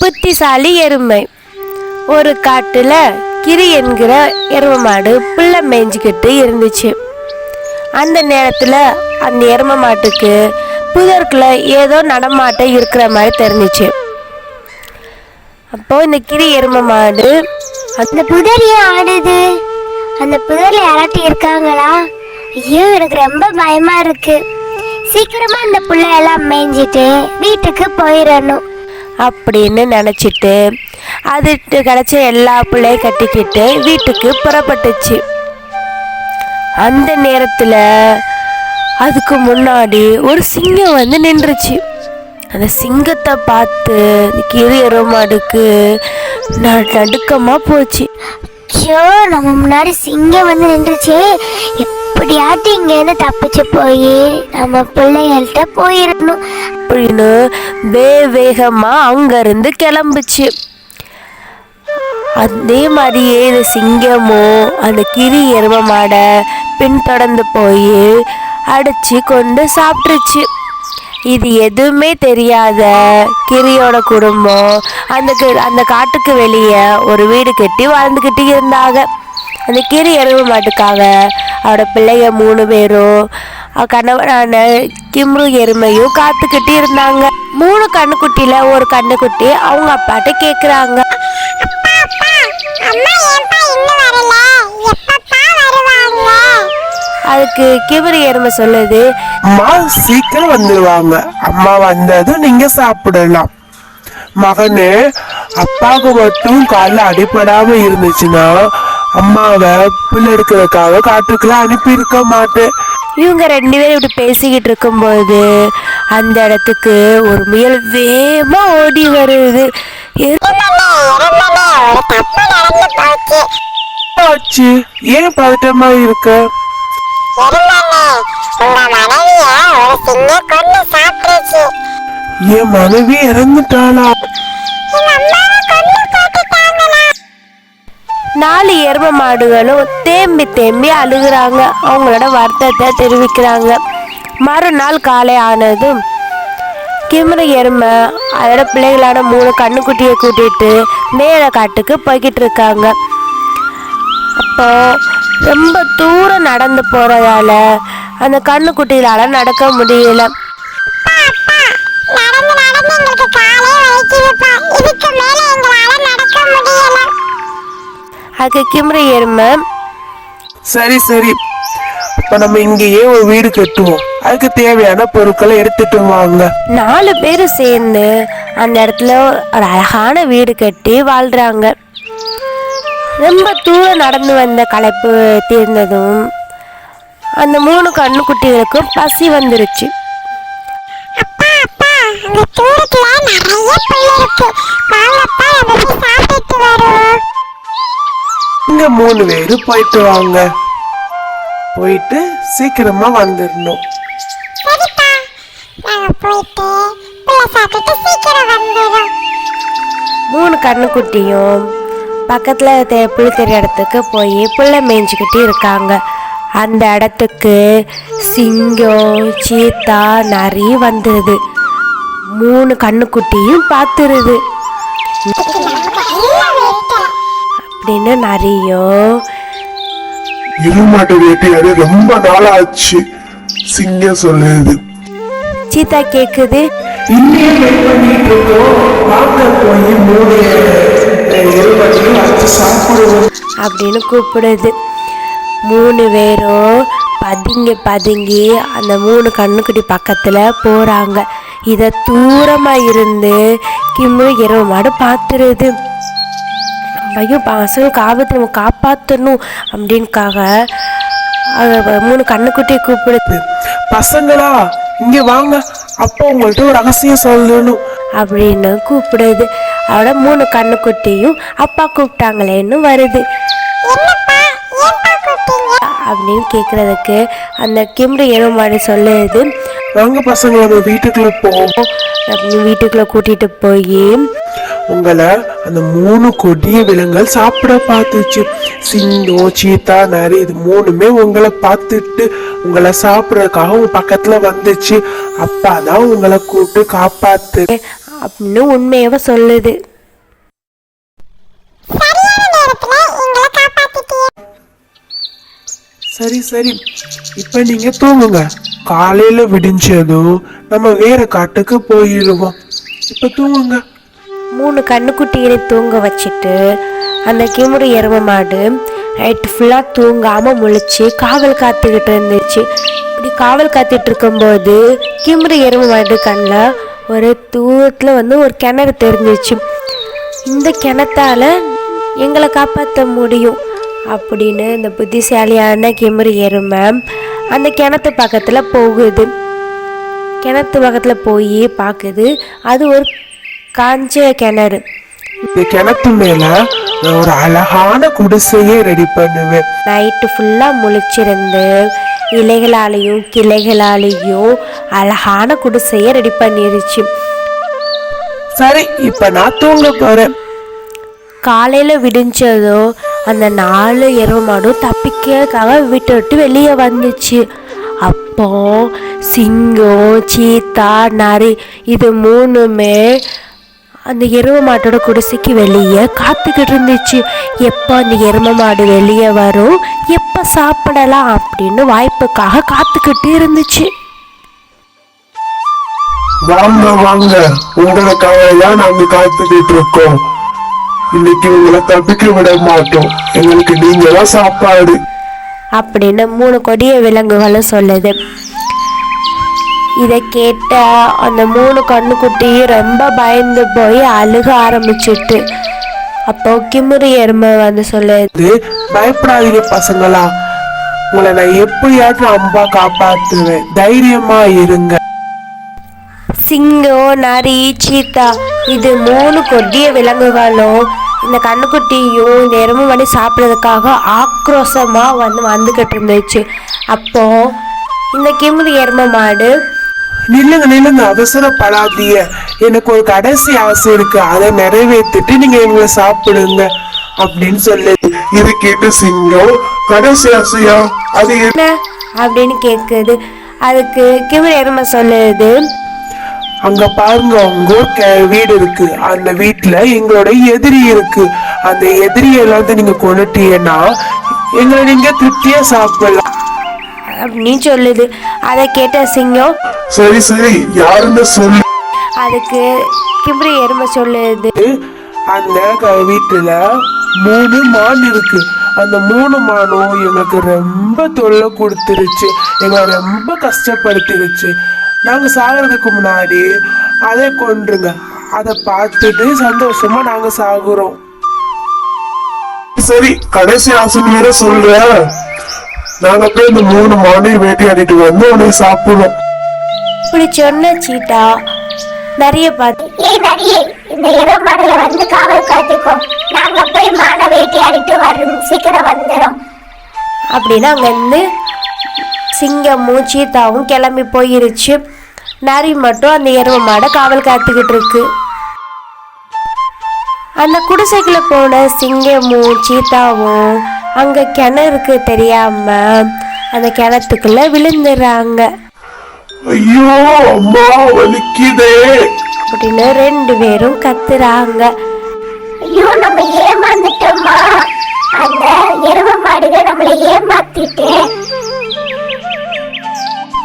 புத்திசாலி எருமை. ஒரு காட்டில் கிரி என்கிற எருமை மாடு புள்ள மேய்ஞ்சிக்கிட்டு இருந்துச்சு. அந்த நேரத்தில் அந்த எருமை மாட்டுக்கு புதருக்குள்ள ஏதோ நடமாட்டம் இருக்கிற மாதிரி தெரிஞ்சிச்சு. அப்போ இந்த கிரி எருமை மாடு அந்த புதர் ஏன் ஆடுது? அந்த புதரில் யாராட்டி இருக்காங்களா? ஐயோ எனக்கு ரொம்ப பயமாக இருக்கு. சீக்கிரமாக அந்த புள்ள எல்லாம் மேய்ஞ்சிட்டு வீட்டுக்கு போயிடணும். அப்படின்னு நினச்சிட்டு அது கிடச்ச எல்லா பிள்ளையும் கட்டிக்கிட்டு வீட்டுக்கு புறப்பட்டுச்சு. அந்த நேரத்தில் அதுக்கு முன்னாடி ஒரு சிங்கம் வந்து நின்றுச்சு. அந்த சிங்கத்தை பார்த்து கிரு எருமாடுக்கு நடுக்கமாக போச்சு. ஐயோ நம்ம முன்னாடி சிங்கம் வந்து நின்றுச்சு. எப்படியாட்டும் இங்கேருந்து தப்பிச்சு போய் நம்ம பிள்ளைகள்கிட்ட போயிடணும். அப்படின்னு வே வேகமா அங்கிருந்து கிளம்புச்சு. அதே மாதிரியே இந்த சிங்கமும் அந்த கிரி எரும மாடை பின்தொடர்ந்து போய் அடிச்சு கொண்டு சாப்பிட்டுருச்சு. இது எதுவுமே தெரியாத கிரியோட குடும்பம் அந்த அந்த காட்டுக்கு வெளியே ஒரு வீடு கட்டி வாழ்ந்துக்கிட்டு இருந்தாங்க. அந்த கிரி எரும மாட்டுக்காக அவரோட பிள்ளைங்க மூணு பேரும் கணவரான கணவனான கிம்ரு எருமையும் காத்துக்கிட்டு இருந்தாங்க. மூணு கண்ணுக்குட்டியில ஒரு கண்ணுக்குட்டி அவங்க அப்பாட்ட கேக்குறாங்க. அதுக்கு கிபரு எருமை சொல்லுது அம்மா சீக்கிரம் வந்துருவாங்க. அம்மா வந்ததும் நீங்க சாப்பிடலாம் மகனே அப்பாவுக்கு மட்டும் காலில் அடிபடாம இருந்துச்சுன்னா அம்மாவை புல் எடுக்கிறதுக்காக காட்டுக்குள்ள அனுப்பி இருக்க மாட்டேன். இவங்க ரெண்டு பேரும் இப்படி பேசிக்கிட்டு இருக்கும்போது அந்த இடத்துக்கு ஒரு முயல் வேகமா ஓடி வருது. ஆச்சு. ஏன் பதட்டமா இருக்க? என் மனைவி இறந்துட்டாளா? நாலு எரும மாடுகளும் தேம்பி தேம்பி அழுகுறாங்க. அவங்களோட வருத்தத்தை தெரிவிக்கிறாங்க. மறுநாள் காலை ஆனதும் கிமரு எருமை அதோட பிள்ளைகளோட மூணு கண்ணுக்குட்டியை கூட்டிகிட்டு மேலே காட்டுக்கு போய்கிட்டு இருக்காங்க. அப்போ ரொம்ப தூரம் நடந்து போகிறதால அந்த கண்ணுக்குட்டிகளால் நடக்க முடியல. அதுக்கு கிமரு எருமை சரி சரி. அப்ப நம்ம இங்கேயே ஒரு வீடு கட்டுவோம். அதுக்கு தேவையான பொருட்களை எடுத்துட்டு வாங்க. நாலு பேர் சேர்ந்து அந்த இடத்துல ஒரு அழகான வீடு கட்டி வாழ்றாங்க. ரொம்ப தூரம் நடந்து வந்த களைப்பு தீர்ந்ததும் அந்த மூணு கண்ணுக்குட்டிகளுக்கும் பசி வந்துருச்சு. அப்பா அப்பா அந்த தூரத்துல நிறைய புல் இருக்கு. வாங்கப்பா நம்ம போய் சாப்பிட்டு வருவோம். இங்க மூணு பேரு போயிட்டு வாங்க. போயிட்டு சீக்கிரமா வந்துடணும் நாங்க மூணு கண்ணுக்குட்டியும் பக்கத்தில் தெ புல் தெரிய இடத்துக்கு போய் புல்லை மேய்ஞ்சிக்கிட்டு இருக்காங்க. அந்த இடத்துக்கு சிங்கம் சீத்தா நரி வந்துடுது மூணு கண்ணுக்குட்டியும் பார்த்துருது அப்படின்னு நரியும் இருமாட்டு வேட்டையாடு ரொம்ப நாள் ஆச்சு சிங்கம் சொல்லுது வச்சு சாப்பிடுவோம். அப்படின்னு கூப்பிடுது. மூணு பேரும் பதுங்கி பதுங்கி அந்த மூணு கண்ணுக்குட்டி பக்கத்தில் போகிறாங்க இதை தூரமாக இருந்து கிம்மு இரவு மாடு பார்த்துருது ஐயோ பசங்களுக்கு ஆபத்து நம்ம காப்பாற்றணும் அப்படின்னுக்காக அது மூணு கண்ணுக்குட்டியை கூப்பிடுது பசங்களா இங்க வாங்க. அப்பா உங்கள்ட்ட ஒரு ரகசியம் சொல்லணும். அப்படின்னு கூப்பிடுது. அவட மூணு கண்ணுக்குட்டியும் அப்பா கூப்பிட்டாங்களேன்னு வருது. அப்படின்னு கேட்குறதுக்கு அந்த கிம்ரு எருமாடு சொல்லுது. வாங்க பசங்க நம்ம வீட்டுக்குள்ள போவோம். அப்படின்னு வீட்டுக்குள்ளே கூட்டிகிட்டு போய். உங்களை அந்த மூணு கொடிய விலங்குகள் சாப்பிட பார்த்துச்சு. சிங்கம் சீத்தா நரி இது மூணுமே உங்களை பார்த்துட்டு உங்களை சாப்பிட்றதுக்காக உங்க பக்கத்துல வந்துச்சு. அப்பாதான் உங்களை கூப்பிட்டு காப்பாத்து. அப்படின்னு உண்மையவ சொல்லுது. சரி சரி. இப்ப நீங்க தூங்குங்க. காலையில விடிஞ்சதும் நம்ம வேற காட்டுக்கு போயிடுவோம் இப்ப தூங்குங்க. மூணு கண்ணுக்குட்டியை தூங்க வச்சுட்டு அந்த கிமுறு எரும மாடு நைட்டு ஃபுல்லாக தூங்காமல் முழிச்சு காவல் காத்துக்கிட்டு இருந்துச்சு. இப்படி காவல் காத்துட்டு இருக்கும்போது கிமுறு எரும மாடு கண்ணில் ஒரு தூரத்தில் வந்து ஒரு கிணறு தெரிஞ்சிச்சு. இந்த கிணத்தால் எங்களை காப்பாற்ற முடியும் அப்படின்னு இந்த புத்திசாலியான கிமுறு எருமை அந்த கிணத்து பக்கத்தில் போகுது. கிணத்து பக்கத்தில் போய் பார்க்குது அது ஒரு காஞ்ச கிணறு. இந்த கிணத்து மேல நான் ஒரு அழகான குடிசையே ரெடி பண்ணுவேன். நைட்டு ஃபுல்லாக முழிச்சிருந்து இலைகளாலேயும் கிளைகளாலேயும் அழகான குடிசையை ரெடி பண்ணிருச்சு. சரி இப்ப நான் தூங்க போறேன். காலையில் விடிஞ்சதோ அந்த நாலு எருமை மாடும் தப்பிக்கிறதுக்காக வீட்டை விட்டு வெளியே வந்துச்சு. அப்போ சிங்கம் சீத்தா நரி இது மூணுமே அந்த எருமை மாட்டோட குடிசைக்கு வெளியே காத்துக்கிட்டு இருந்துச்சு. எப்போ அந்த எருமை மாடு வெளியே வரும்? எப்போ சாப்பிடலாம் அப்படின்னு வாய்ப்புக்காக காத்துக்கிட்டு இருந்துச்சு. வாங்க வாங்க. உங்களுக்காக தான் நாங்க காத்துக்கிட்டு இருக்கோம். இன்னைக்கு உங்களை தப்பிக்க விட மாட்டோம். எங்களுக்கு நீங்க தான் சாப்பாடு. அப்படின்னு மூணு கொடிய விலங்குகளும் சொல்லுது. இதை கேட்ட அந்த மூணு கண்ணுக்குட்டி ரொம்ப பயந்து போய் அழுக ஆரம்பிச்சிட்டு. அப்போ கிமுறு எருமை வந்து சொல்லுது பயப்படாதீங்க பசங்களா. உங்களை நான் எப்படியாச்சும் அம்பா காப்பாத்துவேன். தைரியமா இருங்க. சிங்கம் நரி சீத்தா இது மூணு கொடிய விலங்குகளும் இந்த கண்ணுக்குட்டியும் இந்த எருமை மணி சாப்பிட்றதுக்காக ஆக்ரோஷமாக வந்து வந்துக்கிட்டு இருந்துச்சு. அப்போ இந்த கிமுறு எருமை மாடு நில்லுங்க நில்லுங்க. அவசரப்படாதீங்க எனக்கு ஒரு கடைசி ஆசை இருக்கு. அதை நிறைவேற்றிட்டு நீங்க எங்களை சாப்பிடுங்க அப்படின்னு சொல்லு இது கேட்டு சிங்கம் கடைசி ஆசையா? அது என்ன அப்படின்னு கேட்குது. அதுக்கு கிமிர் எருமை சொல்லுது. அங்க பாருங்க உங்க வீடு இருக்கு. அந்த வீட்டுல எங்களோட எதிரி இருக்கு. அந்த எதிரியை எல்லாத்தையும் நீங்க கொண்டுட்டீங்கன்னா எங்களை நீங்க திருப்தியா சாப்பிடலாம். அப்படின்னு சொல்லுது. அதை கேட்ட சிங்கம் சரி சரி. யாருன்னு சொல்லு. அதுக்கு கிமிரி எருமை சொல்லுது. அந்த வீட்டுல மூணு மான் இருக்கு. அந்த மூணு மானும் எங்களுக்கு ரொம்ப தொல்லை கொடுத்துருச்சு. எங்களை ரொம்ப கஷ்டப்படுத்திருச்சு. நாங்க சாகிறதுக்கு முன்னாடி அதை கொன்றுங்க. அதை பார்த்துட்டு சந்தோஷமா நாங்க சாகுறோம். சரி கடைசி ஆசை வேற சொல்ற. நாங்க போய் இந்த மூணு மானையும் வேட்டையாடிட்டு வந்து உன்னை சாப்பிடுவோம். இப்படி சொன்ன சீட்டா நிறைய பார்த்து நரியே இந்த இரவு மாடல வந்து காவல் காத்துக்கோ. நாங்க போய் மான வேட்டையாடிட்டு வரோம் சீக்கிரம் வந்துடும் அப்படின்னு அங்கேருந்து சிங்கமும் சீத்தாவும் கிளம்பி போயிருச்சு. நரி மட்டும் அந்த எருமை மாடை காவல் காத்துக்கிட்டு இருக்கு. அந்த குடிசைக்குள்ள போன சிங்கமும் சீத்தாவும் அங்க கிணறுக்கு தெரியாம அந்த கிணத்துக்குள்ள விழுந்துடுறாங்க ஐயோ அம்மா வலிக்குதே. அப்படின்னு ரெண்டு பேரும் கத்துறாங்க. ஐயோ நம்ம ஏமாந்துட்டோமா அந்த எரும மாடுகள் நம்மளை ஏமாத்திட்டு.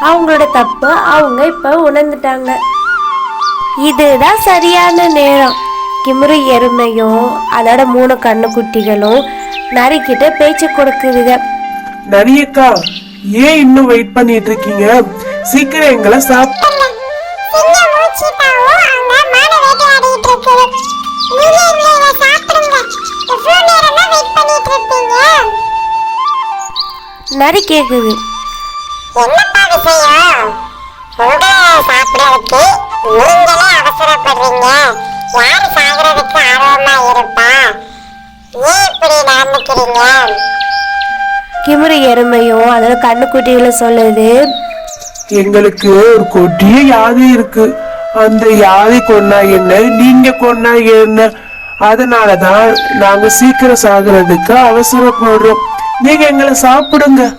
அவங்களோட தப்பு அவங்க இப்ப உணர்ந்துட்டாங்க. இதுதான் சரியான நேரம். கிமுறு எருமையும் அதோட மூணு கண்ணுக்குட்டிகளும் நரிக்கிட்ட பேச்சு கொடுக்குதுங்க. நரியக்கா ஏன் இன்னும் வெயிட் பண்ணிட்டு இருக்கீங்க? சீக்கிரம் எங்களை சாப் சிங்கமும் சீதாவும் அங்க மான வேட்டையாடிட்டு இருக்கு நீங்க எங்களை சாப்பிடுங்க. எவ்வளவு நேரம் தான் வெயிட் பண்ணிட்டு இருப்பீங்க. நரி கேக்குது. என்னப்பா விஷயம்? உங்களை சாப்பிடறதுக்கு நீங்களே அவசரப்படுறீங்க. யாரு சாகிறதுக்கு ஆர்வமா இருப்பா? ஏன் இப்படி நடந்துக்கிறீங்க? கிமுறு எருமையும் அதோட கண்ணுக்குட்டிகளும் சொல்லுது எங்களுக்கு ஒரு கொடிய யாதி இருக்கு. அந்த யாதி கொன்னா என்ன? நீங்க கொன்னா என்ன? அதனாலதான் நாங்க சீக்கிரம் சாகுறதுக்கு அவசரப்படுறோம். நீங்க எங்களை சாப்பிடுங்க.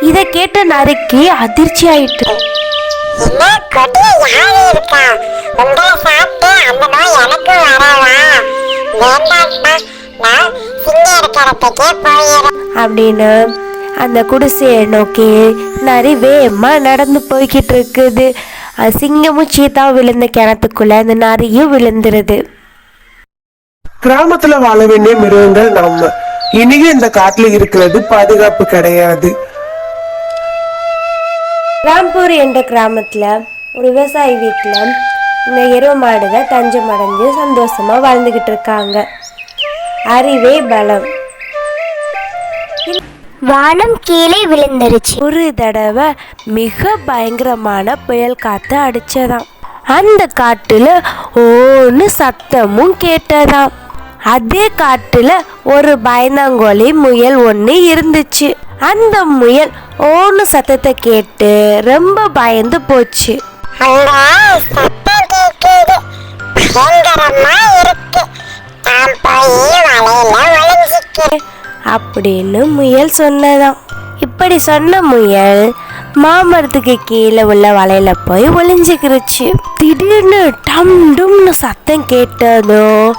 இதை கேட்ட நரிக்கு அதிர்ச்சி ஆயிட்டு. அப்படின்னு அந்த குடிசையை நோக்கி நரி வேகமா நடந்து போய்கிட்டு இருக்குது சிங்கமும் சீத்தாவும் விழுந்த கிணத்துக்குள்ள அந்த நரியும் விழுந்துருது. கிராமத்துல வாழ வேண்டிய மிருகங்கள் நம்ம. இனியும் இந்த காட்டுல இருக்கிறது பாதுகாப்பு கிடையாது. ராம்பூர் என்ற கிராமத்துல ஒரு விவசாயி வீட்டில் இந்த எருவ மாடுகள் தஞ்சம் அடைஞ்சு சந்தோஷமா வாழ்ந்துகிட்டு இருக்காங்க அறிவே பலம். வானம் கீழே விழுந்துருச்சு. ஒரு தடவை மிக பயங்கரமான புயல் காத்து அடிச்சதாம். அந்த காட்டுல ஓன்னு சத்தமும் கேட்டதாம். அதே காட்டுல ஒரு பயந்தாங்கோலி முயல் ஒன்று இருந்துச்சு. அந்த முயல் ஓன்னு சத்தத்தை கேட்டு ரொம்ப பயந்து போச்சு. பயங்கரமா இருக்கு. அப்படின்னு முயல் சொன்னதாம். இப்படி சொன்ன முயல் மாமரத்துக்கு கீழே உள்ள வலையில போய் ஒளிஞ்சுக்கிருச்சு. திடீர்னு டம் டும்னு சத்தம் கேட்டதும்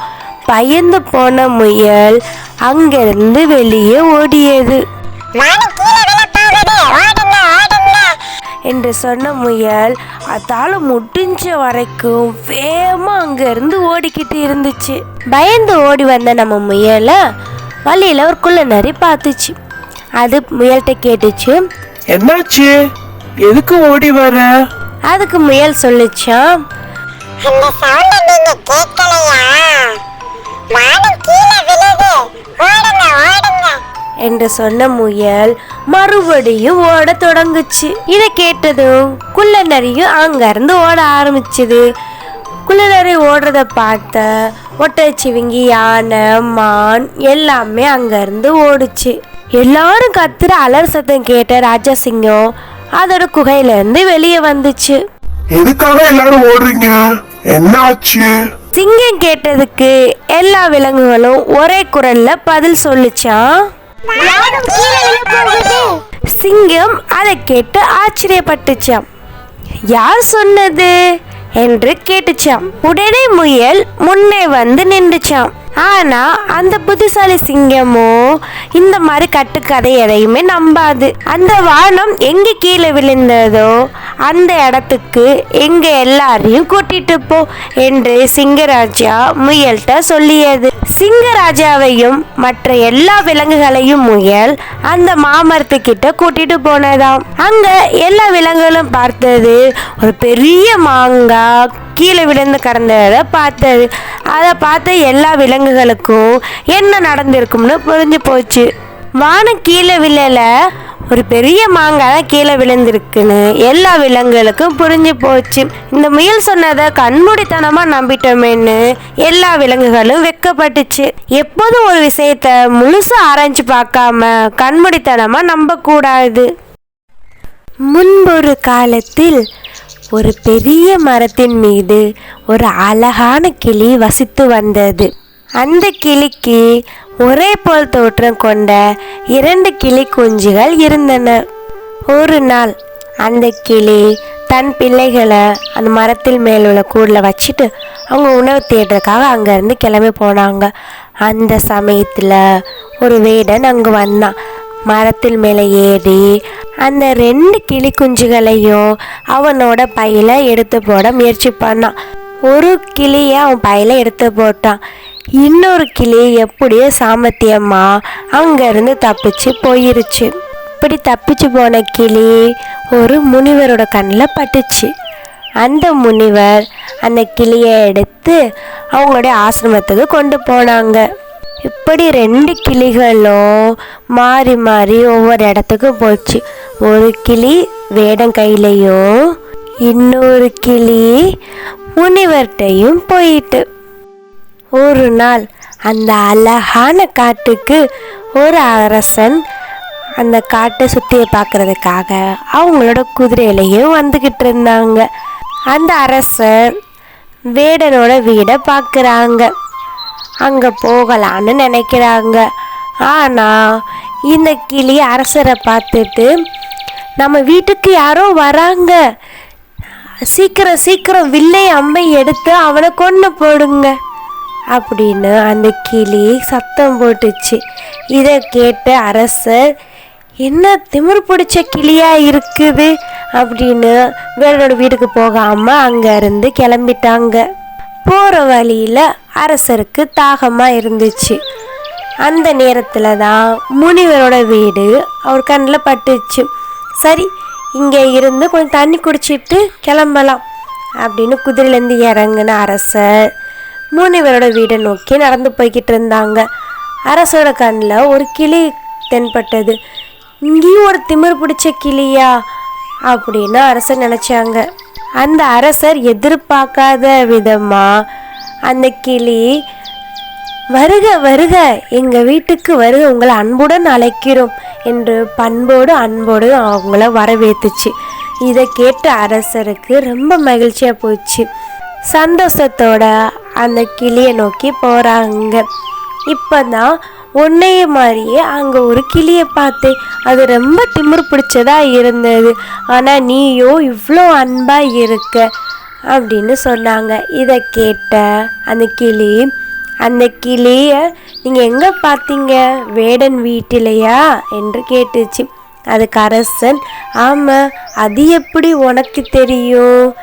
பயந்து போன முயல் அங்கிருந்து வெளியே ஓடியது. என்று சொன்ன முயல் அதால முடிஞ்ச வரைக்கும் வேகமா அங்கிருந்து ஓடிக்கிட்டு இருந்துச்சு. பயந்து ஓடி வந்த நம்ம முயலை வழியில ஒரு குள்ள நரி பார்த்துச்சு. அது முயல்கிட்ட கேட்டுச்சு. என்னாச்சு? எதுக்கு ஓடி வர? அதுக்கு முயல் சொல்லிச்சான் அந்த சவுண்ட நீங்க கேட்கலையா? மாடு கீழே விழுது. ஓடுங்க ஓடுங்க. என்று சொன்ன முயல் மறுபடியும் ஓட தொடங்குச்சு. இதை கேட்டதும் குள்ள நரியும் அங்கிருந்து ஓட ஆரம்பிச்சுது. குள்ள நரி ஓடுறத பார்த்த ஒட்டச்சிவிங்கி யானை மான் எல்லாமே அங்கிருந்து ஓடுச்சு. எல்லாரும் கத்துற அலர் சத்தம் கேட்ட ராஜா சிங்கம் அதோட குகையில இருந்து வெளியே வந்துச்சு. எதுக்காக எல்லாரும் ஓடுறீங்க? என்னாச்சு சிங்கம் கேட்டதுக்கு எல்லா விலங்குகளும் ஒரே குரல்ல பதில் சொல்லுச்சான் சிங்கம் அதை கேட்டு ஆச்சரியப்பட்டுச்சாம். யார் சொன்னது? என்று கேட்டுச்சாம். உடனே முயல் முன்னே வந்து நின்றுச்சாம். ஆனால் அந்த புத்திசாலி சிங்கமோ இந்த மாதிரி கட்டுக்கதை எதையுமே நம்பாது. அந்த வானம் எங்கே கீழே விழுந்ததோ அந்த இடத்துக்கு எங்கே எல்லாரையும் கூட்டிட்டு போ என்று சிங்கராஜா முயல்கிட்ட சொல்லியது. சிங்கராஜாவையும் மற்ற எல்லா விலங்குகளையும் முயல் அந்த மாமரத்துக்கிட்ட கூட்டிட்டு போனதாம். அங்க எல்லா விலங்குகளும் பார்த்தது ஒரு பெரிய மாங்காய் கீழே விழுந்து கிடந்ததை பார்த்தது. அதை பார்த்த எல்லா விலங்குகளுக்கும் என்ன நடந்திருக்கும்னு புரிஞ்சு போச்சு. வானம் கீழே விழல. ஒரு பெரிய மாங்காய் தான் கீழே விழுந்திருக்குன்னு எல்லா விலங்குகளுக்கும் புரிஞ்சு போச்சு. இந்த முயல் சொன்னதை கண்மூடித்தனமாக நம்பிட்டோமேன்னு எல்லா விலங்குகளும் வெக்கப்பட்டுச்சு. எப்போதும் ஒரு விஷயத்த முழுசாக ஆராய்ச்சி பார்க்காம கண்மூடித்தனமாக நம்பக்கூடாது. முன்பொரு காலத்தில் ஒரு பெரிய மரத்தின் மீது ஒரு அழகான கிளி வசித்து வந்தது. அந்த கிளிக்கு ஒரே போல் தோற்றம் கொண்ட இரண்டு கிளி குஞ்சுகள் இருந்தன. ஒரு நாள் அந்த கிளி தன் பிள்ளைகளை அந்த மரத்தில் மேல் உள்ள கூடில் வச்சுட்டு அவங்க உணவு தேடுறதுக்காக அங்கேருந்து கிளம்பி போனாங்க. அந்த சமயத்தில் ஒரு வேடன் அங்கே வந்தான். மரத்தில் மேலே ஏறி அந்த ரெண்டு கிளி குஞ்சுகளையும் அவனோட பையில எடுத்து போட முயற்சி பண்ணான். ஒரு கிளியை அவன் பையில எடுத்து போட்டான். இன்னொரு கிளி எப்படியோ சாமர்த்தியமா அங்கேருந்து தப்பிச்சு போயிருச்சு. இப்படி தப்பிச்சு போன கிளி ஒரு முனிவரோட கண்ணில் பட்டுச்சு. அந்த முனிவர் அந்த கிளியை எடுத்து அவங்களுடைய ஆசிரமத்துக்கு கொண்டு போனாங்க. இப்படி ரெண்டு கிளிகளும் மாறி மாறி ஒவ்வொரு இடத்துக்கும் போச்சு. ஒரு கிளி வேடம் கையிலையும் இன்னொரு கிளி முனிவர்கிட்டையும் போயிட்டு. ஒரு நாள் அந்த அழகான காட்டுக்கு ஒரு அரசன் அந்த காட்டை சுற்றியை பார்க்குறதுக்காக அவங்களோட குதிரையிலையும் வந்துக்கிட்டு இருந்தாங்க. அந்த அரசர் வேடனோட வீடை பார்க்குறாங்க. அங்கே போகலான்னு நினைக்கிறாங்க. ஆனால் இந்த கிளி அரசரை பார்த்துட்டு நம்ம வீட்டுக்கு யாரோ வராங்க. சீக்கிரம் சீக்கிரம் வில்லை அம்மை எடுத்து அவனை கொண்டு போடுங்க. அப்படின்னு அந்த கிளி சத்தம் போட்டுச்சு. இதை கேட்ட அரசர் என்ன திமிரு பிடிச்ச கிளியாக இருக்குது? அப்படின்னு வேடனோட வீட்டுக்கு போகாமல் அங்கேருந்து கிளம்பிட்டாங்க. போகிற வழியில் அரசருக்கு தாகமாக இருந்துச்சு. அந்த நேரத்தில் தான் முனிவரோட வீடு அவர் கண்ணில் பட்டுச்சு. சரி இங்கே இருந்து கொஞ்சம் தண்ணி குடிச்சிட்டு கிளம்பலாம் அப்படின்னு குதிரையிலேருந்து இறங்கின அரசர் முனிவரோட வீடை நோக்கி நடந்து போய்கிட்டு இருந்தாங்க. அரசோட கண்ணில் ஒரு கிளி தென்பட்டது. இங்கேயும் ஒரு திமிர் பிடிச்ச கிளியா அப்படின்னு அரசர் நினச்சாங்க. அந்த அரசர் எதிர்பார்க்காத விதமாக அந்த கிளி வருக வருக எங்கள் வீட்டுக்கு வருக உங்களை அன்புடன் அழைக்கிறோம் என்று பண்போடு அன்போடு அவங்கள வரவேத்துச்சு. இதை கேட்ட அரசருக்கு ரொம்ப மகிழ்ச்சியாக போச்சு. சந்தோஷத்தோட அந்த கிளியை நோக்கி போகிறாங்க இப்போ தான் உன்னைய மாதிரியே அங்கே ஒரு கிளியை பார்த்தேன். அது ரொம்ப திமிர் பிடிச்சதா இருந்தது. ஆனால் நீயோ இவ்வளோ அன்பாக இருக்க அப்படின்னு சொன்னாங்க. இதை கேட்ட அந்த கிளி அந்த கிளியை நீங்கள் எங்கே பார்த்தீங்க? வேடன் வீட்டிலையா? என்று கேட்டுச்சு. அதுக்கு அரசன் ஆமாம் அது எப்படி உனக்கு தெரியும்?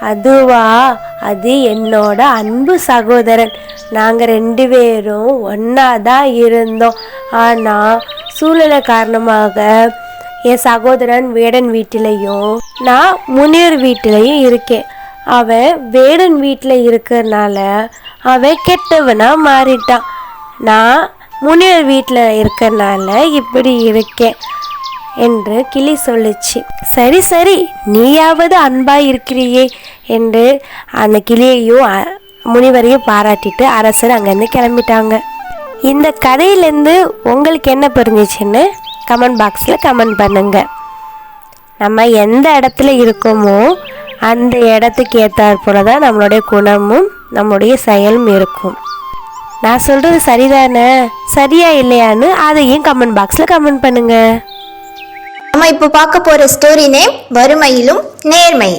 அதுவா? அது என்னோட அன்பு சகோதரன். நாங்கள் ரெண்டு பேரும் ஒன்றா தான் இருந்தோம். ஆனால் சூழ்நிலை காரணமாக என் சகோதரன் வேடன் வீட்டிலையும் நான் முனியர் வீட்டிலையும் இருக்கேன். அவன் வேடன் வீட்டில் இருக்கிறனால அவன் கெட்டவனா மாறிட்டான். நான் முனிவர் வீட்டில் இருக்கிறனால இப்படி இருக்கேன். என்று கிளி சொல்லுச்சு. சரி சரி நீயாவது அன்பாய் இருக்கிறியே என்று அந்த கிளியையும் முனிவரையும் பாராட்டிட்டு அரசர் அங்கேருந்து கிளம்பிட்டாங்க. இந்த கதையிலேருந்து உங்களுக்கு என்ன புரிஞ்சிச்சுன்னு கமெண்ட் பாக்ஸில் கமெண்ட் பண்ணுங்கள் நம்ம எந்த இடத்துல இருக்கோமோ அந்த இடத்துக்கு ஏற்றாற் போல தான் நம்மளுடைய குணமும் நம்மளுடைய செயலும் இருக்கும். நான் சொல்கிறது சரிதானே? சரியா இல்லையான்னு அதையும் கமெண்ட் பாக்ஸில் கமெண்ட் பண்ணுங்கள் நம்ம இப்போ பார்க்க போற ஸ்டோரி நேம் வறுமையிலும் நேர்மை.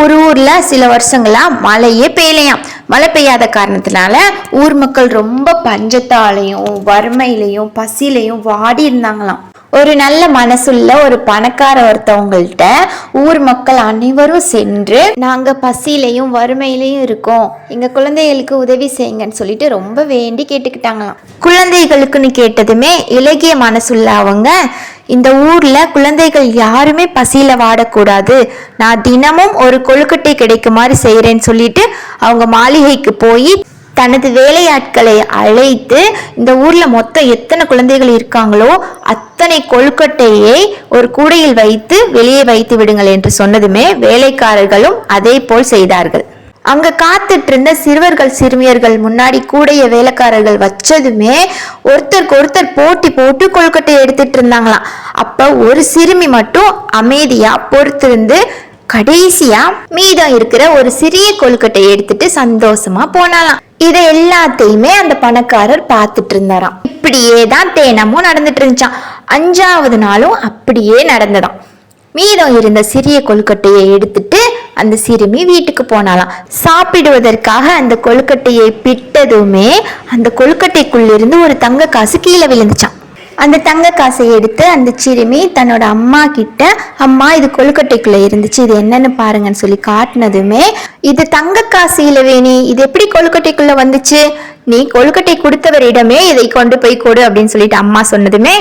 ஒரு ஊர்ல சில வருஷங்களா மழையே பெய்யலையாம். மழை பெய்யாத காரணத்தினால ஊர் மக்கள் ரொம்ப பஞ்சத்தாலையும் வறுமையிலையும் பசியிலையும் வாடி இருந்தாங்களாம். ஒரு நல்ல மனசுள்ள ஒரு பணக்கார ஒருத்தவங்கள்ட்ட ஊர் மக்கள் அனைவரும் சென்று நாங்க பசியிலையும் வறுமையிலையும் இருக்கோம். எங்க குழந்தைகளுக்கு உதவி செய்யுங்கன்னு சொல்லிட்டு ரொம்ப வேண்டி கேட்டுக்கிட்டாங்களாம். குழந்தைகளுக்குன்னு கேட்டதுமே இலகிய மனசுள்ள அவங்க இந்த ஊர்ல குழந்தைகள் யாருமே பசியில வாடக்கூடாது. நான் தினமும் ஒரு கொழுக்கட்டை கிடைக்குமாறு செய்யறேன்னு சொல்லிட்டு அவங்க மாளிகைக்கு போய் தனது வேலையாட்களை அழைத்து இந்த ஊர்ல மொத்தம் எத்தனை குழந்தைகள் இருக்காங்களோ அத் அத்தனை கொழுக்கட்டையை ஒரு கூடையில் வைத்து வெளியே வைத்து விடுங்கள் என்று சொன்னதுமே வேலைக்காரர்களும் அதே போல் செய்தார்கள். அங்க காத்துட்டு இருந்த சிறுவர்கள் சிறுமியர்கள் முன்னாடி கூடைய வேலைக்காரர்கள் வச்சதுமே ஒருத்தருக்கு ஒருத்தர் போட்டி போட்டு கொழுக்கட்டை எடுத்துட்டு இருந்தாங்களாம். அப்ப ஒரு சிறுமி மட்டும் அமைதியா பொறுத்திருந்து கடைசியா மீதம் இருக்கிற ஒரு சிறிய கொழுக்கட்டை எடுத்துட்டு சந்தோஷமா போனாலாம். இதை எல்லாத்தையுமே அந்த பணக்காரர் பார்த்துட்டு இருந்தாராம். இப்படியே தான் தேனமும் நடந்துட்டு இருந்துச்சான் அஞ்சாவது நாளும் அப்படியே நடந்ததாம். மீதம் இருந்த சிறிய கொழுக்கட்டையை எடுத்துட்டு அந்த சிறுமி வீட்டுக்கு போனாலாம் சாப்பிடுவதற்காக அந்த கொழுக்கட்டையை பிட்டதுமே அந்த கொழுக்கட்டைக்குள்ளிருந்து ஒரு தங்க காசு கீழே விழுந்துச்சான் அந்த தங்க காசை எடுத்து அந்த சிறுமி தன்னோட அம்மா கிட்ட அம்மா இது கொழுக்கட்டைக்குள்ள இருந்துச்சு இது என்னன்னு பாருங்கன்னு சொல்லி காட்டினதுமே இது தங்க காசு இளவேணி இது எப்படி கொழுக்கட்டைக்குள்ள வந்துச்சு? நீ கொழுக்கட்டை கொடுத்தவரிடமே இதை கொண்டு போய் கொடு அப்படின்னு சொல்லிட்டு அம்மா சொன்னதுமே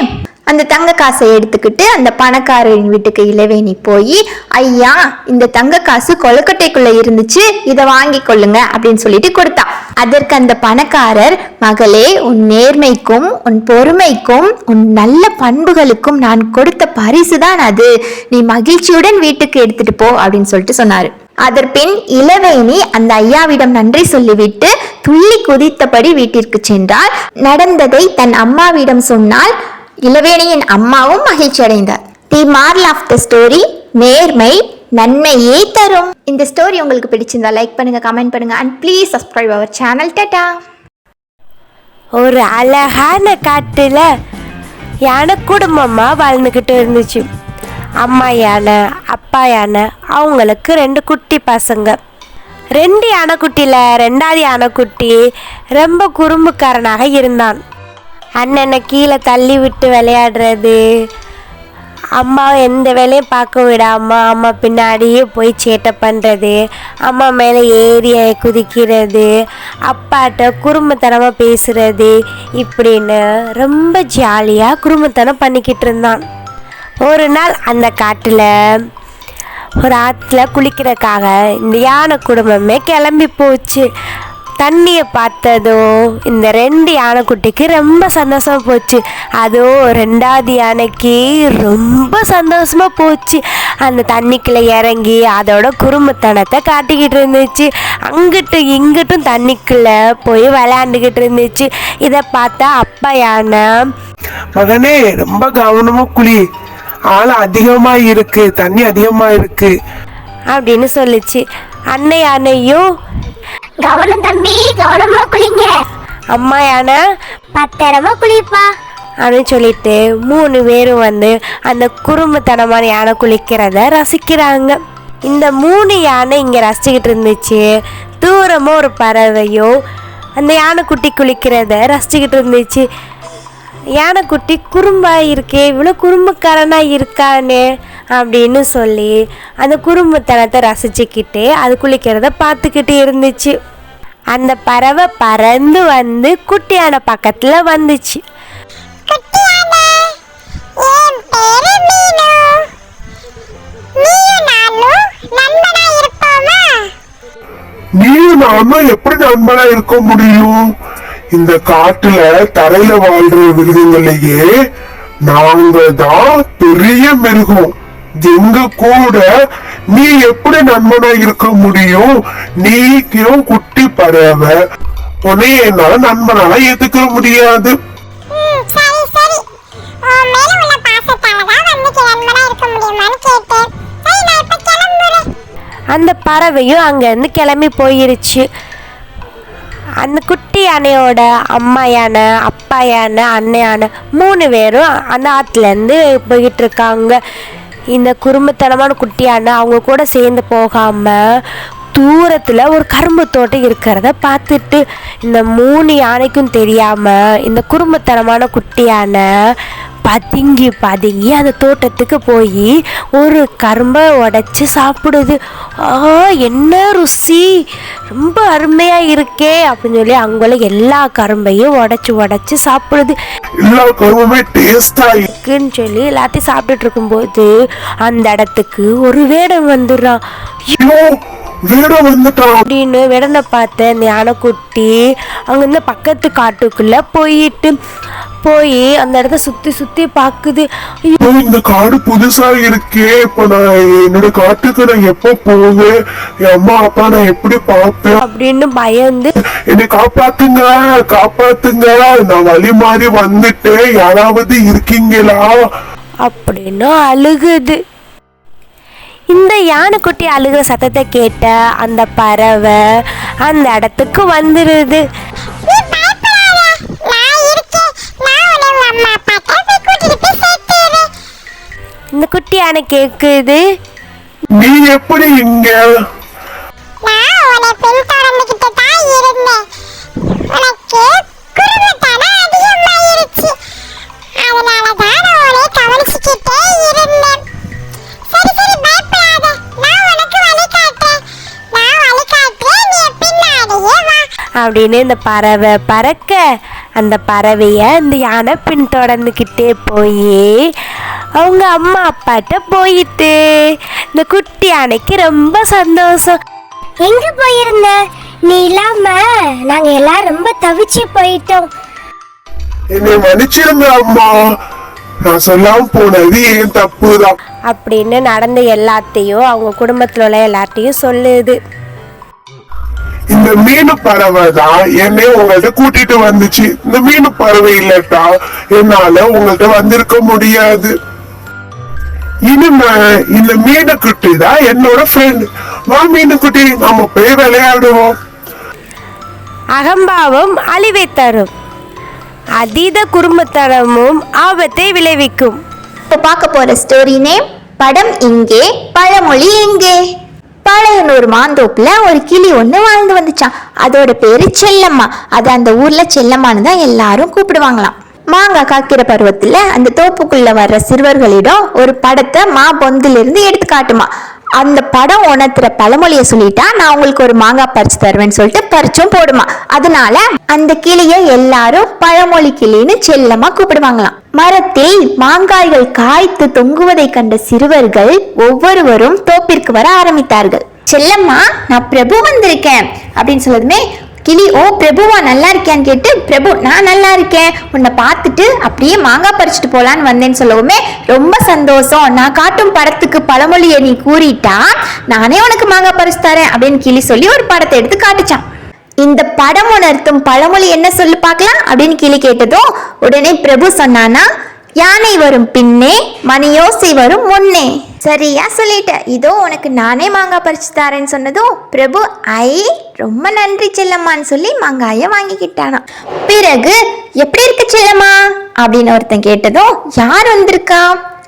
அந்த தங்க காசை எடுத்துக்கிட்டு அந்த பணக்காரரின் வீட்டுக்கு இளவேணி போய் ஐயா இந்த தங்க காசு கொழுக்கட்டைக்குள்ள இருந்துச்சு இதை வாங்கி கொள்ளுங்க அப்படின்னு சொல்லிட்டு கொடுத்தா. அதற்கு அந்த பணக்காரர் மகளே உன் நேர்மைக்கும் உன் பொறுமைக்கும் உன் நல்ல பண்புகளுக்கும் நான் கொடுத்த பரிசு தான் அது. நீ மகிழ்ச்சியுடன் வீட்டுக்கு எடுத்துட்டு போ அப்படின்னு சொல்லிட்டு சொன்னாரு. அதற்பின் இளவேணி அந்த ஐயாவிடம் நன்றி சொல்லிவிட்டு துள்ளி குதித்தபடி வீட்டிற்கு சென்றால் நடந்ததை தன் அம்மாவிடம் சொன்னால் இளவேணியின் அம்மாவும் மகிழ்ச்சி அடைந்தார் the moral of the story நேர்மை நன்மையே தரும். இந்த ஸ்டோரி உங்களுக்கு பிடிச்சிருந்தா லைக் பண்ணுங்க கமெண்ட் பண்ணுங்க and please subscribe our channel data ஒரு அழகான காட்டுல யானை குடும்பமாக வாழ்ந்துக்கிட்டு இருந்துச்சு. அம்மா யானை அப்பா யானை அவங்களுக்கு ரெண்டு குட்டி பசங்க. ரெண்டு யானைக்குட்டியில் ரெண்டாவது யானைக்குட்டி ரொம்ப குறும்புக்காரனாக இருந்தான். அண்ணனை கீழே தள்ளி விட்டு விளையாடுறது அம்மாவை எந்த வேலையும் பார்க்க விடாமல் அம்மா பின்னாடியே போய் சேட்டை பண்ணுறது அம்மா மேலே ஏறி குதிக்கிறது அப்பாட்ட குறும்புத்தனமாக பேசுறது இப்படின்னு ரொம்ப ஜாலியாக குறும்புத்தனம் பண்ணிக்கிட்டு இருந்தான். ஒரு நாள் அந்த காட்டில் ஒரு ஆற்றுல குளிக்கிறதுக்காக இந்த யானை குடும்பமே கிளம்பி போச்சு. தண்ணியை பார்த்ததும் இந்த ரெண்டு யானைக்குட்டிக்கு ரொம்ப சந்தோஷமா போச்சு. அதுவும் ரெண்டாவது யானைக்கு ரொம்ப சந்தோஷமா போச்சு. அந்த தண்ணிக்குள்ளே இறங்கி அதோட குறும்புத்தனத்தை காட்டிக்கிட்டு இருந்துச்சு. அங்கிட்டும் இங்கிட்டும் தண்ணிக்குள்ளே போய் விளையாண்டுக்கிட்டு இருந்துச்சு. இதை பார்த்தா அப்பா யானை மகனே ரொம்ப கவனமா குளி. ஆள் அதிகமா இருக்கு தண்ணி அதிகமா இருக்கு. அப்படின்னு சொல்லுச்சு. அன்னை யானையும் கவனம் தம்பி கவனமா குளிங்க. அம்மா யானை பத்திரமா குளிப்பா. அப்படின்னு சொல்லிட்டு மூணு பேரும் வந்து அந்த குறும்புத்தனமான யானை குளிக்கிறத ரசிக்கிறாங்க. இந்த மூணு யானை இங்கே ரசிச்சுக்கிட்டு இருந்துச்சு. தூரமாக ஒரு பறவையும் அந்த யானைக்குட்டி குளிக்கிறத ரசிச்சுக்கிட்டு இருந்துச்சு. யானைக்குட்டி குறும்பா இருக்கே இவ்வளோ குறும்புக்காரனா இருக்கானே. அப்படின்னு சொல்லி அந்த குறும்புத்தனத்தை ரசிச்சுக்கிட்டே அது குளிக்கிறத பார்த்துக்கிட்டு இருந்துச்சு. அந்த பறவை பறந்து வந்து குட்டி யானை பக்கத்தில் வந்துச்சு. என் பேரு மீனு. நீயும் நானும் எப்படி நண்பனா இருக்க முடியும்? இந்த காட்டுல தரையில வாழ்ற மிருகங்களையே நாங்க தான் பெரிய மிருகம். எங்க கூட நீ எப்படி நண்பனா இருக்க முடியும்? நீக்கும் குட்டி பறவை. உன்னைய என்னால நண்பனால ஏத்துக்க முடியாது. ம், சரி சரி. உன் மேல உள்ள பாசத்தால தான் வந்து நண்பனா இருக்க முடியுமான்னு கேட்டேன். சரி நான் இப்ப கிளம்புறேன். அந்த பறவையும் அங்கேருந்து கிளம்பி போயிருச்சு. அந்த குட்டி யானையோட அம்மா யானை அப்பா யானை அண்ணன் யானை மூணு பேரும் அந்த ஆற்றுலேருந்து போய்கிட்டு இருக்காங்க. இந்த குறும்புத்தனமான குட்டியான அவங்க கூட சேர்ந்து போகாமல் தூரத்தில் ஒரு கரும்பு தோட்டம் இருக்கிறத பார்த்துட்டு இந்த மூணு யானைக்கும் தெரியாமல் இந்த குறும்புத்தனமான குட்டியான பதுங்கி பதுங்கி அந்த தோட்டத்துக்கு போய் ஒரு கரும்பை உடைச்சி சாப்பிடுது. ஆ என்ன ருசி. ரொம்ப அருமையாக இருக்கே அப்படின்னு சொல்லி அங்குள்ள எல்லா கரும்பையும் உடைச்சி உடைச்சி சாப்பிடுது. எல்லா கருவுமே டேஸ்டா இருக்குன்னு சொல்லி எல்லாத்தையும் சாப்பிட்டுட்டு இருக்கும்போது அந்த இடத்துக்கு ஒரு வேடம் வந்துடுறான். ஐயோ வேட வந்துட்டான் அப்படின்னு வேடனை பார்த்த அந்த யானைக்குட்டி அங்கேருந்து பக்கத்து காட்டுக்குள்ளே போயிட்டு போய் அந்த இடத்த பார்க்குது ஐயோ, ஐயோ, இந்த காடு புதுசா இருக்கே. இப்ப நான் என்னோட காட்டுக்கு நான் எப்ப போவேன்? என் அம்மா அப்பா நான் எப்படி பார்ப்பேன்? அப்படின்னு பயந்து. என்னை காப்பாத்துங்க காப்பாத்துங்க. நான் வழி மாறி வந்துட்டேன். யாராவது இருக்கீங்களா? அப்படின்னு அழுகுது. இந்த யானைக்குட்டி அழுகிற சத்தத்தை கேட்ட அந்த பறவை அந்த இடத்துக்கு வந்துடுது இந்த குட்டி யானை கேட்குது நீ எப்படி இங்க அப்படின்னு இந்த பறவை பறக்க. அந்த பறவையை இந்த யானை பின்தொடர்ந்துக்கிட்டே போய் அவங்க அம்மா அப்பாட்ட போயிட்டு இந்த குட்டி யானைக்கு ரொம்ப சந்தோஷம். எங்க போயிருந்த? நீ இல்லாம நாங்க எல்லாரும் ரொம்ப தவிச்சு போயிட்டோம். என்னை மன்னிச்சிருங்க அம்மா. நான் சொல்லாம போனது ஏன் தப்பு தான் அப்படின்னு நடந்த எல்லாத்தையும் அவங்க குடும்பத்தில் உள்ள எல்லார்ட்டையும் சொல்லுது. இந்த மீனு பறவை தான் என்னை உங்கள்ட்ட கூட்டிட்டு வந்துச்சு. இந்த மீனு பறவை இல்லட்டா என்னால உங்கள்ட்ட வந்திருக்க முடியாது. இனிமே இந்த மீனு குட்டி தான் என்னோட ஃப்ரெண்ட் வா மீனு குட்டி நம்ம போய் விளையாடுவோம். அகம்பாவம் அழிவை தரும். அதீத குடும்பத்தனமும் ஆபத்தை விளைவிக்கும். இப்போ பார்க்க போற ஸ்டோரி நேம் படம் இங்கே பழமொழி எங்கே பாளையனூர் மாந்தோப்புல ஒரு கிளி ஒன்று வாழ்ந்து வந்துச்சான் அதோட பேரு செல்லம்மா. அது அந்த ஊர்ல செல்லம்மான்னு தான் எல்லாரும் கூப்பிடுவாங்களாம். மாங்காய் காக்கிற பருவத்துல அந்த தோப்புக்குள்ள வர்ற சிறுவர்களிடம் ஒரு படத்தை மா பொந்திலிருந்து எடுத்து காட்டுமா. அந்த படம் உணர்த்துற பழமொழியை சொல்லிட்டா நான் உங்களுக்கு ஒரு மாங்காய் பறிச்சு தருவேன்னு சொல்லிட்டு பறிச்சும் போடுமா. அதனால அந்த கிளியை எல்லாரும் பழமொழி கிளின்னு செல்லமா கூப்பிடுவாங்களாம். மரத்தில் மாங்காய்கள் காய்த்து தொங்குவதை கண்ட சிறுவர்கள் ஒவ்வொருவரும் தோப்பிற்கு வர ஆரம்பித்தார்கள். செல்லம்மா நான் பிரபு வந்திருக்கேன் அப்படின்னு சொல்லதுமே கிளி ஓ பிரபுவா நல்லா இருக்கியான்னு கேட்டு பிரபு நான் நல்லா இருக்கேன். உன்னை பார்த்துட்டு அப்படியே மாங்காய் பறிச்சுட்டு போலான்னு வந்தேன்னு சொல்லவுமே ரொம்ப சந்தோஷம். நான் காட்டும் படத்துக்கு பழமொழியை நீ கூறிட்டா நானே உனக்கு மாங்காய் பறிச்சு தரேன் அப்படின்னு கிளி சொல்லி ஒரு படத்தை எடுத்து காட்டுச்சான். இந்த படம் உணர்த்தும் பழமொழி என்ன சொல்லு பார்க்கலாம் அப்படின்னு கிளி கேட்டதும் உடனே பிரபு சொன்னானா யானை வரும் பின்னே மணியோசை வரும் முன்னே. சரியா சொல்லிட்ட. இதோ உனக்கு நானே மாங்காய் பறிச்சு தரேன்னு சொன்னதும் பிரபு ஐ ரொம்ப நன்றி செல்லம்மான்னு சொல்லி மாங்காயை வாங்கிக்கிட்டானா பிறகு எப்படி இருக்கு செல்லம்மா? அப்படின்னு ஒருத்தன் கேட்டதும் யார் வந்திருக்கா?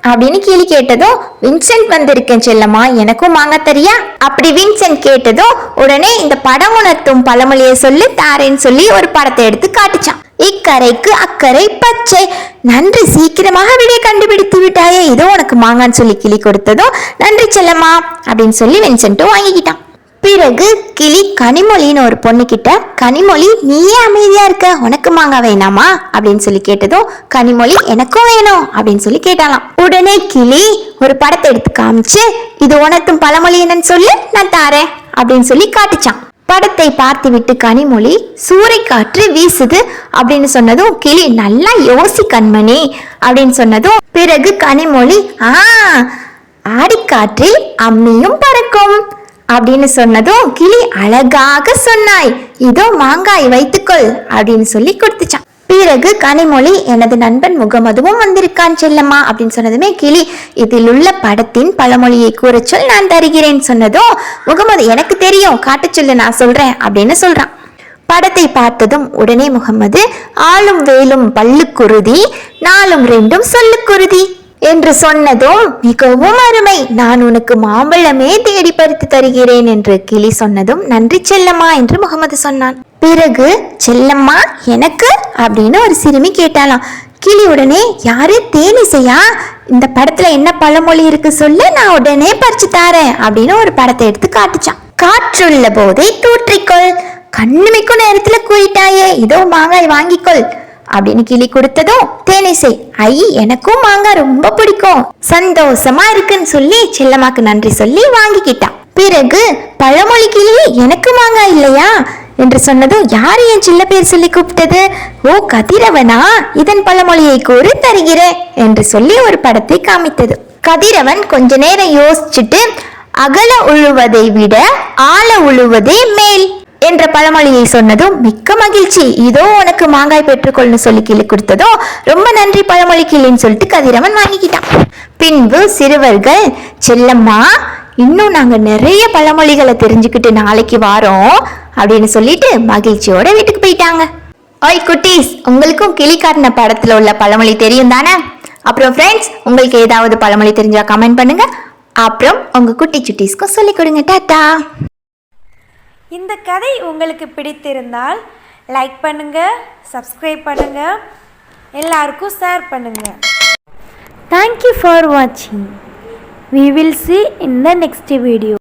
அப்படின்னு கிளி கேட்டதும் வின்சென்ட் வந்திருக்கேன் செல்லம்மா எனக்கும் மாங்காய் தரியா? அப்படி வின்சென்ட் கேட்டதும் உடனே இந்த படம் உணர்த்தும் பழமொழியை சொல்லி தாரேன்னு சொல்லி ஒரு படத்தை எடுத்து காட்டுச்சான் இக்கரைக்கு அக்கறை பச்சை. நன்றி சீக்கிரமாக விடை கண்டுபிடித்து விட்டாயே. இதோ உனக்கு மாங்கான்னு சொல்லி கிளி கொடுத்ததும் நன்றி செல்லம்மா அப்படின்னு சொல்லி வின்சென்ட்டும் வாங்கிக்கிட்டான். பிறகு கிளி கனிமொழின்னு ஒரு பொண்ணு கிட்ட கனிமொழி நீயே அமைதியா இருக்க. உனக்கு மாங்காய் வேணாமா? அப்படின்னு சொல்லி கேட்டதும் கனிமொழி எனக்கும் வேணும். அப்படின்னு சொல்லி கேட்டாலாம் உடனே கிளி ஒரு படத்தை எடுத்து காமிச்சு இது உனக்கும் பழமொழி என்னன்னு சொல்லு நான் தாரேன். அப்படின்னு சொல்லி காட்டுச்சான். படத்தை பார்த்து விட்டு கனிமொழி சூறைக்காற்று வீசுது அப்படின்னு சொன்னதும் கிளி நல்லா யோசி கண்மணி அப்படின்னு சொன்னதும் பிறகு கனிமொழி ஆ ஆடிக்காற்றில் அம்மியும் பறக்கும் அப்படின்னு சொன்னதும் கிளி அழகாக சொன்னாய் இதோ மாங்காய் வைத்துக்கொள் அப்படின்னு சொல்லி கொடுத்துச்சான். பிறகு கனிமொழி எனது நண்பன் முகமதுவும் வந்திருக்கான் செல்லம்மா அப்படின்னு சொன்னதுமே கிளி இதில் உள்ள படத்தின் பழமொழியை கூற சொல் நான் தருகிறேன் சொன்னதும் முகமது எனக்கு தெரியும் காட்டச் சொல்லு நான் சொல்றேன் அப்படின்னு சொல்றான். படத்தை பார்த்ததும் உடனே முகமது ஆளும் வேலும் பல்லுக்குருதி நாளும் ரெண்டும் சொல்லுக்குருதி என்று சொன்னதும் மிகவும் அருமை. நான் உனக்கு மாம்பழமே தேடி பறித்து தருகிறேன் என்று கிளி சொன்னதும் நன்றி செல்லம்மா என்று முகமது சொன்னான். பிறகு செல்லம்மா எனக்கு? அப்படின்னு ஒரு சிறுமி கேட்டாலாம் கிளி உடனே யாரு? தேனிசையா இந்த படத்துல என்ன பழமொழி இருக்கு சொல்லு நான் உடனே பறிச்சு தாரேன் அப்படின்னு ஒரு படத்தை எடுத்து காட்டுச்சான் காற்றுள்ள போதை தூற்றிக்கொள். கண்ணுமிக்கும் நேரத்துல கூறிட்டாயே இதோ மாங்காய் வாங்கிக்கொள். அப்படின்னு கிளி கொடுத்ததும் தேனிசை ஐ எனக்கும் மாங்காய் ரொம்ப பிடிக்கும். சந்தோஷமா இருக்குன்னு சொல்லி செல்லம்மாக்கு நன்றி சொல்லி வாங்கிக்கிட்டான். பிறகு பழமொழி கிளி எனக்கு மாங்காய் இல்லையா? என்று சொன்னதும் யார் என் சின்ன பேர் சொல்லி கூப்பிட்டது? ஓ கதிரவனா. இதன் பழமொழியை கூறி தருகிறேன் என்று சொல்லி ஒரு படத்தை காமித்தது. கதிரவன் கொஞ்ச நேரம் யோசிச்சுட்டு அகல உழுவதை விட ஆழ உழுவதே மேல். என்ற பழமொழியை சொன்னதும் மிக்க மகிழ்ச்சி. இதோ உனக்கு மாங்காய் பெற்றுக்கொள்னு சொல்லி கிளி கொடுத்ததும் ரொம்ப நன்றி பழமொழி கிளின்னு சொல்லிட்டு கதிரவன் வாங்கிக்கிட்டான். பின்பு சிறுவர்கள் செல்லம்மா இன்னும் நாங்க நிறைய பழமொழிகளை தெரிஞ்சுக்கிட்டு நாளைக்கு வாரோம் அப்படின்னு சொல்லிட்டு மகிழ்ச்சியோட வீட்டுக்கு போயிட்டாங்க. ஓய் குட்டீஸ் உங்களுக்கும் கிளிக்காட்டின படத்தில் படத்துல உள்ள பழமொழி தெரியும் தானே? அப்புறம் ஃப்ரெண்ட்ஸ் உங்களுக்கு ஏதாவது பழமொழி தெரிஞ்சால் கமெண்ட் பண்ணுங்க. அப்புறம் உங்க குட்டி சுட்டீஸ்க்கும் சொல்லிக் கொடுங்க டாட்டா. இந்த கதை உங்களுக்கு பிடித்திருந்தால் லைக் பண்ணுங்கள் சப்ஸ்கிரைப் பண்ணுங்கள் எல்லாருக்கும் ஷேர் பண்ணுங்கள் தேங்க்யூ ஃபார் வாட்சிங் we will see in the next video